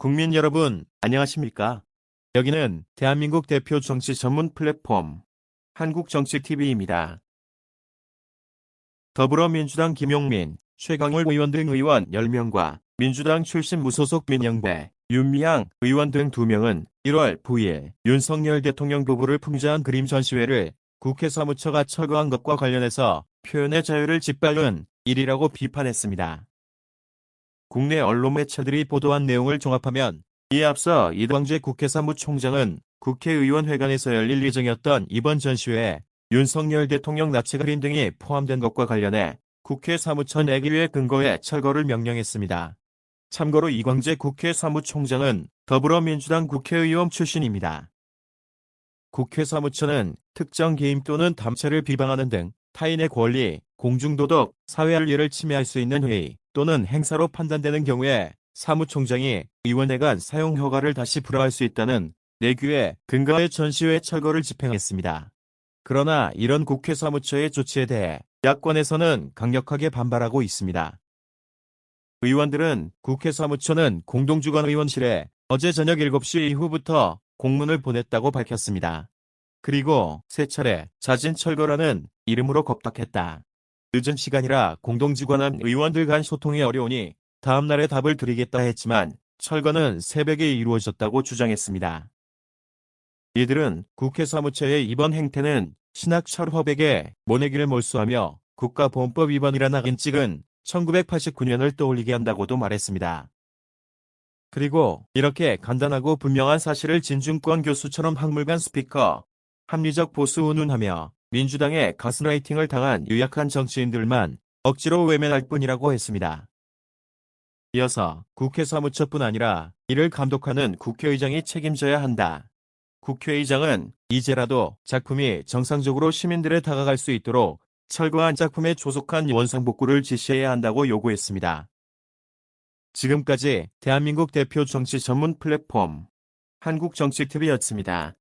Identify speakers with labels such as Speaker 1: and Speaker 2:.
Speaker 1: 국민 여러분, 안녕하십니까? 여기는 대한민국 대표 정치 전문 플랫폼 한국정치TV입니다. 더불어민주당 김용민, 최강울 의원 등 의원 10명과 민주당 출신 무소속 민영배, 윤미향 의원 등 2명은 1월 9일 윤석열 대통령 부부를 풍자한 그림 전시회를 국회 사무처가 철거한 것과 관련해서 표현의 자유를 짓밟은 일이라고 비판했습니다. 국내 언론 매체들이 보도한 내용을 종합하면 이에 앞서 이광재 국회 사무총장은 국회의원회관에서 열릴 예정이었던 이번 전시회에 윤석열 대통령 나치 그림 등이 포함된 것과 관련해 국회 사무처 내기위의 근거에 철거를 명령했습니다. 참고로 이광재 국회 사무총장은 더불어민주당 국회의원 출신입니다. 국회 사무처는 특정 개인 또는 단체를 비방하는 등 타인의 권리, 공중도덕, 사회활리를 침해할 수 있는 회의 또는 행사로 판단되는 경우에 사무총장이 의원회관 사용 허가를 다시 불허할 수 있다는 내규의 근거의 전시회 철거를 집행했습니다. 그러나 이런 국회 사무처의 조치에 대해 야권에서는 강력하게 반발하고 있습니다. 의원들은 국회 사무처는 공동주관 의원실에 어제 저녁 7시 이후부터 공문을 보냈다고 밝혔습니다. 그리고 세 차례 자진 철거라는 이름으로 겁박했다. 늦은 시간이라 공동지관한 의원들 간 소통이 어려우니 다음 날에 답을 드리겠다 했지만 철거는 새벽에 이루어졌다고 주장했습니다. 이들은 국회 사무처의 이번 행태는 신학철협에게 모내기를 몰수하며 국가보안법 위반이라는 악인 찍은 1989년을 떠올리게 한다고도 말했습니다. 그리고 이렇게 간단하고 분명한 사실을 진중권 교수처럼 학물관 스피커, 합리적 보수 운운하며 민주당의 가스라이팅을 당한 유약한 정치인들만 억지로 외면할 뿐이라고 했습니다. 이어서 국회 사무처뿐 아니라 이를 감독하는 국회의장이 책임져야 한다. 국회의장은 이제라도 작품이 정상적으로 시민들에 다가갈 수 있도록 철거한 작품에 조속한 원상복구를 지시해야 한다고 요구했습니다. 지금까지 대한민국 대표 정치 전문 플랫폼 한국정치TV였습니다.